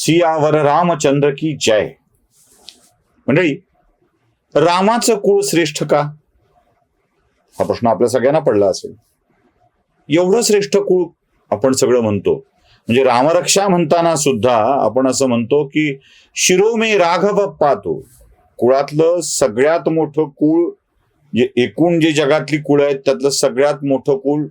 सियावर रामचंद्र की जय। मंडळी रामाचं कुळ श्रेष्ठ का? हा प्रश्न आपल्या सगळ्यांना पडला असेल. एवढं श्रेष्ठ कुळ आपण सगळं म्हणतो. म्हणजे रामरक्षा म्हणताना सुद्धा आपण असं म्हणतो की शिरोमे राघव पाहतो. कुळातलं सगळ्यात मोठं कुळ जे एकूण जे जगातली कुळ आहेत त्यातलं सगळ्यात मोठं कुळ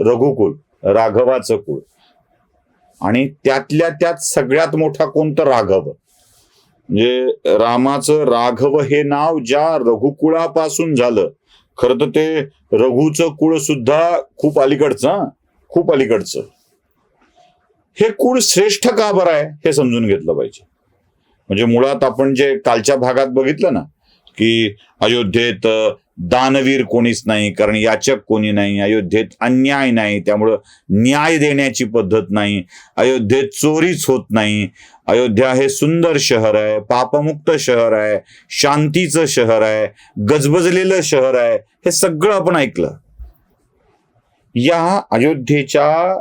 रघुकुल राघवाचं कुळ. आणि त्यातल्या त्यात सगळ्यात मोठा कोणतं राघव. म्हणजे रामाचं राघव हे नाव ज्या रघुकुळापासून झालं खर तर ते रघुचं कुळ सुद्धा खूप अलीकडचं खूप अलीकडचं. हे कुळ श्रेष्ठ का बरं आहे हे समजून घेतलं पाहिजे. म्हणजे मुळात आपण जे कालच्या भागात बघितलं ना की अयोध्येत दानवीर कोणीच नाही कारण याचक कोणी नाही अयोध्येत अन्याय नाही त्यामुळं न्याय देण्याची पद्धत नाही अयोध्येत चोरीच होत नाही. अयोध्या हे सुंदर शहर आहे पापमुक्त शहर आहे शांतीचं शहर आहे गजबजलेलं शहर आहे हे सगळं आपण ऐकलं. या अयोध्येच्या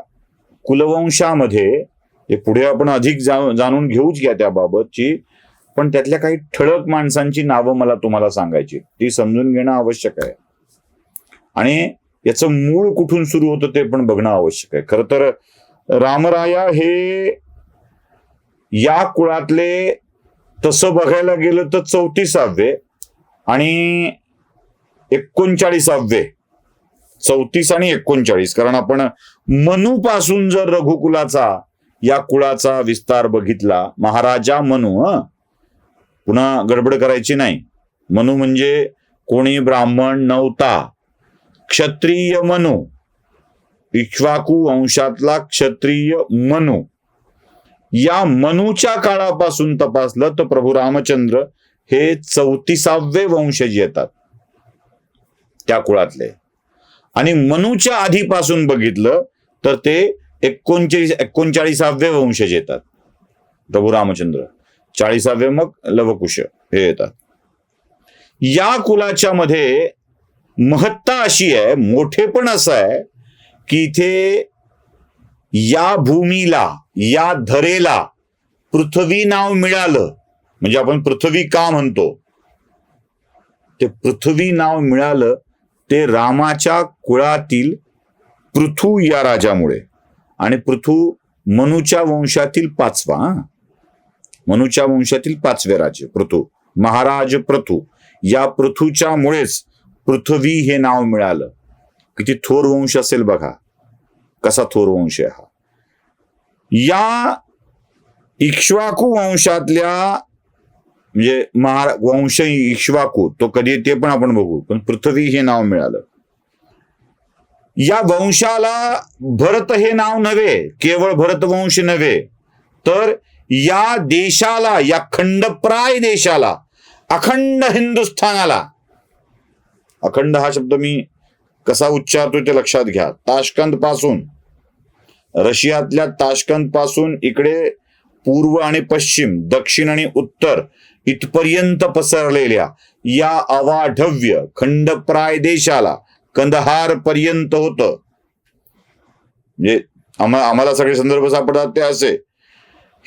कुलवंशामध्ये पुढे आपण अधिक जा- जाणून घेऊच घ्या त्याबाबतची पण त्यातल्या काही ठळक माणसांची नावं मला तुम्हाला सांगायची. ती समजून घेणं आवश्यक आहे. आणि याचं मूळ कुठून सुरू होतं ते पण बघणं आवश्यक आहे. खरं तर रामराया हे या कुळातले तसं बघायला गेलं तर चौतीसावे आणि एकोणचाळीसावे. चौतीस आणि एकोणचाळीस. कारण आपण मनूपासून जर रघुकुलाचा या कुळाचा विस्तार बघितला महाराजा मनू हा पुन्हा गडबड करायची नाही. मनू म्हणजे कोणी ब्राह्मण नव्हता. क्षत्रिय मनू. इक्ष्वाकू वंशातला क्षत्रिय मनू. या मनूच्या काळापासून तपासलं तर प्रभू रामचंद्र हे चौतीसावे वंशज येतात. त्या कुळातले. आणि मनूच्या आधीपासून बघितलं तर ते एकोणचाळीस एकोणचाळीसावे वंशज येतात. प्रभू रामचंद्र. चाळीसावे मग लवकुश. हे येतात. या कुलाच्या मध्ये महत्ता अशी आहे मोठेपण असं आहे की इथे या भूमीला या धरेला पृथ्वी नाव मिळालं. म्हणजे आपण पृथ्वी का म्हणतो? ते पृथ्वी नाव मिळालं ते रामाच्या कुळातील पृथू या राजामुळे. आणि पृथू मनूच्या वंशातील पाचवा मनुच्या वंशातील पाचवे राजे पृथू. महाराज पृथू. या पृथूच्या मुळेच पृथ्वी हे नाव मिळालं. किती थोर वंश असेल बघा. कसा थोर वंश आहे हा. या इक्ष्वाकू वंशातल्या म्हणजे महारा वंश इक्ष्वाकू तो कधी ते पण आपण बघू. पण पृथ्वी हे नाव मिळालं. या वंशाला भरत हे नाव नव्हे. केवळ भरतवंश नव्हे. तर या देशाला या खंडप्राय देशाला अखंड हिंदुस्थानाला. अखंड हा शब्द मी कसा उच्चारतो ते लक्षात घ्या. ताशकंदपासून रशियातल्या ताशकंदपासून इकडे पूर्व आणि पश्चिम दक्षिण आणि उत्तर इथपर्यंत पसरलेल्या या अवाढव्य खंडप्राय देशाला कंदहार पर्यंत होत. म्हणजे आम्हाला सगळे संदर्भ सापडतात ते असे.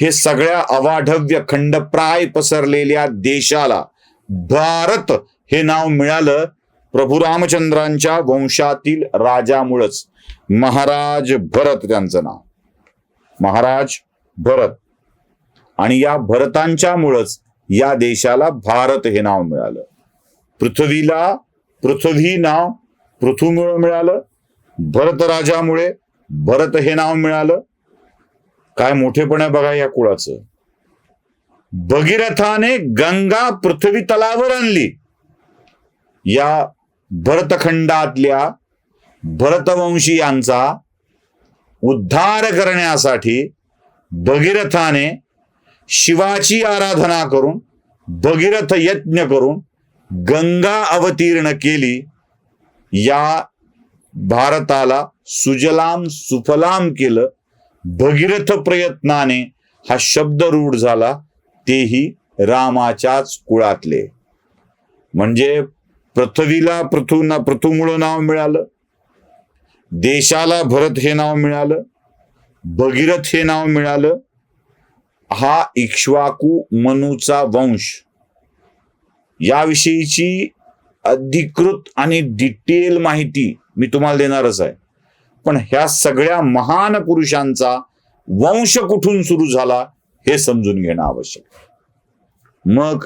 हे सगळ्या अवाढव्य खंडप्राय पसरलेल्या देशाला भारत हे नाव मिळालं प्रभू रामचंद्रांच्या वंशातील राजामुळंच. महाराज भरत त्यांचं नाव. महाराज भरत. आणि या भरतांच्या मुळच या देशाला भारत हे नाव मिळालं. पृथ्वीला पृथ्वी नाव पृथ्वीमुळं मिळालं. भरत राजामुळे भरत हे नाव मिळालं. काय मोठेपण आहे बघा या कुळाचं. भगीरथाने गंगा पृथ्वी तलावर आणली. या भरतखंडातल्या भरतवंशीयांचा उद्धार करण्यासाठी भगीरथाने शिवाची आराधना करून भगीरथ यज्ञ करून गंगा अवतीर्ण केली. या भारताला सुजलाम सुफलाम केलं. भगीरथ प्रयत्नाने हा शब्द रूढ झाला तेही रामाच्याच कुळातले. म्हणजे पृथ्वीला पृथू ना पृथूमुळं नाव मिळालं देशाला भरत हे नाव मिळालं भगीरथ हे नाव मिळालं. हा इक्ष्वाकू मनूचा वंश याविषयीची अधिकृत आणि डिटेल माहिती मी तुम्हाला देणारच आहे. पण ह्या सगळ्या महान पुरुषांचा वंश कुठून सुरू झाला हे समजून घेणं आवश्यक. मग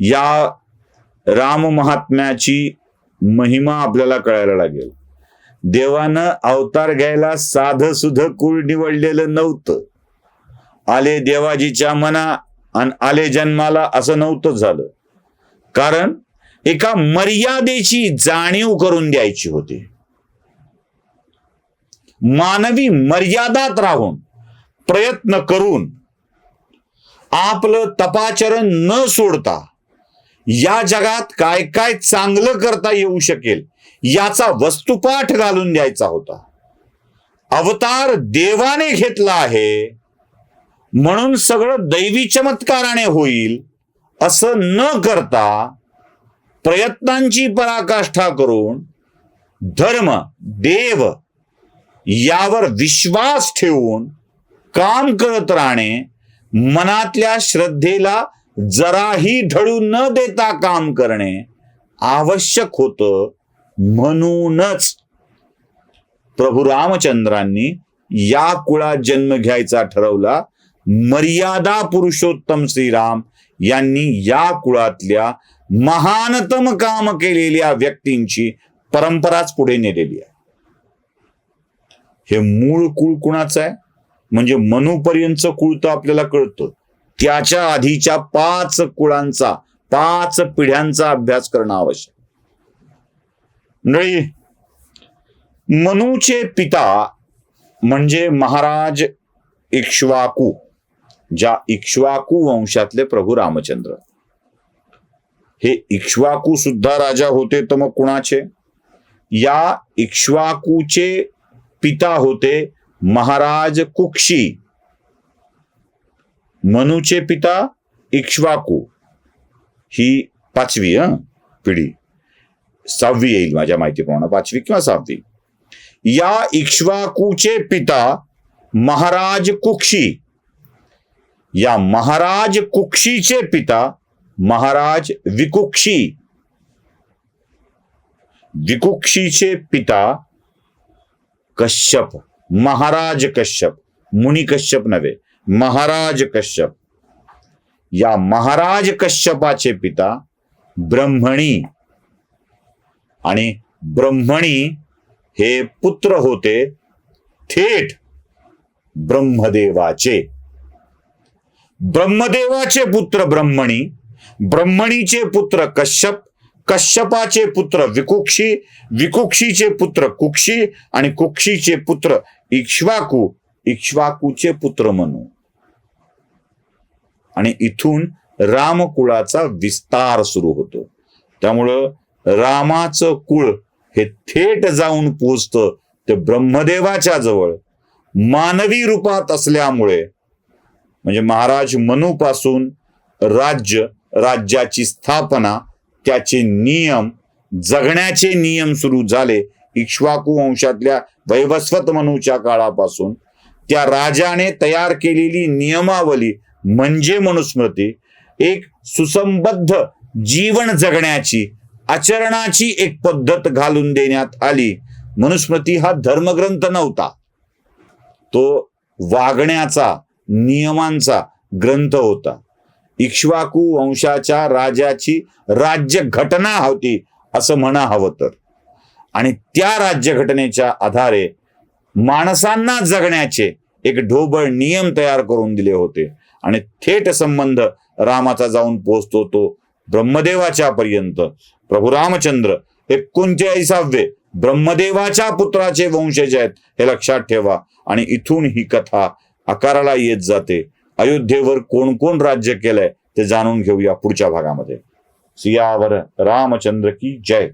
या राम महात्म्याची महिमा आपल्याला कळायला लागेल. देवानं अवतार घ्यायला साध सुध कुळ निवडलेलं नव्हतं. आले देवाजीच्या मना आणि आले जन्माला असं नव्हतं झालं. कारण एका मर्यादेची जाणीव करून द्यायची होती. मानवी मर्यादात राहून प्रयत्न करून आपलं तपाचरण न सोडता या जगात काय काय चांगलं करता येऊ शकेल याचा वस्तुपाठ घालून द्यायचा होता. अवतार देवाने घेतला आहे. म्हणून सगळं दैवी चमत्काराने होईल असं न करता प्रयत्नांची पराकाष्ठा करून धर्म देव यावर विश्वास ठेवून काम करत राहणे मनातल्या श्रद्धेला जराही ढळू न देता काम करणे आवश्यक होतं म्हणूनच प्रभू रामचंद्रांनी या कुळात जन्म घ्यायचा ठरवला. मर्यादा पुरुषोत्तम श्रीराम यांनी या कुळातल्या महानतम काम केलेल्या व्यक्तींची परंपराच पुढे नेलेली आहे. हे मूळ कुळ कुणाचं आहे? म्हणजे मनूपर्यंतचं कुळ तर आपल्याला कळतो. त्याच्या आधीच्या पाच कुळांचा पाच पिढ्यांचा अभ्यास करणं आवश्यक. मंडळी मनूचे पिता म्हणजे महाराज इक्ष्वाकू ज्या इक्ष्वाकू वंशातले प्रभू रामचंद्र. हे इक्ष्वाकू सुद्धा राजा होते तर मग कुणाचे? या इक्ष्वाकूचे पिता होते महाराज कुक्षी. मनूचे पिता इक्ष्वाकू. ही पाचवी हं पिढी. सहावी येईल माझ्या माहितीप्रमाणे पाचवी किंवा सहावी. या इक्ष्वाकूचे पिता महाराज कुक्षी. या महाराज कुक्षीचे पिता महाराज विकुक्षी. विकुक्षीचे पिता कश्यप महाराज कश्यप मुनी कश्यप नव्हे महाराज कश्यप. या महाराज कश्यपाचे पिता ब्रह्मणी आणि ब्रह्मणी हे पुत्र होते थेट ब्रह्मदेवाचे. ब्रह्मदेवाचे पुत्र ब्रह्मणी ब्रह्मणीचे पुत्र कश्यप कश्यपाचे पुत्र विकुक्षी विकुक्षीचे पुत्र कुक्षी आणि कुक्षीचे पुत्र इक्ष्वाकू इक्ष्वाकूचे पुत्र मनू. आणि इथून रामकुळाचा विस्तार सुरू होतो. त्यामुळं रामाचं कुळ हे थेट जाऊन पोचतं ते ब्रह्मदेवाच्या जवळ. मानवी रूपात असल्यामुळे म्हणजे महाराज मनू पासून राज्य राज्याची स्थापना त्याचे नियम जगण्याचे नियम सुरू झाले इक्ष्वाकू वंशातल्या वैवस्वत मनूच्या काळापासून. त्या राजाने तयार केलेली नियमावली म्हणजे मनुस्मृती. एक सुसंबद्ध जीवन जगण्याची आचरणाची एक पद्धत घालून देण्यात आली. मनुस्मृती हा धर्मग्रंथ नव्हता. तो वागण्याचा नियमांचा ग्रंथ होता. इक्ष्वाकू वंशाच्या राजाची राज्य घटना होती असं म्हणा हवं तर. आणि त्या राज्यघटनेच्या आधारे माणसांना जगण्याचे एक ढोबळ नियम तयार करून दिले होते. आणि थेट संबंध रामाचा जाऊन पोचतो तो ब्रह्मदेवाच्या पर्यंत. प्रभू रामचंद्र एकोणचाळीसावे ब्रह्मदेवाच्या पुत्राचे वंशज आहेत हे लक्षात ठेवा. आणि इथून ही कथा आकाराला येत जाते. अयोध्येवर कोण कोण राज्य केलंय ते जाणून घेऊया पुढच्या भागामध्ये. सियावर रामचंद्र की जय.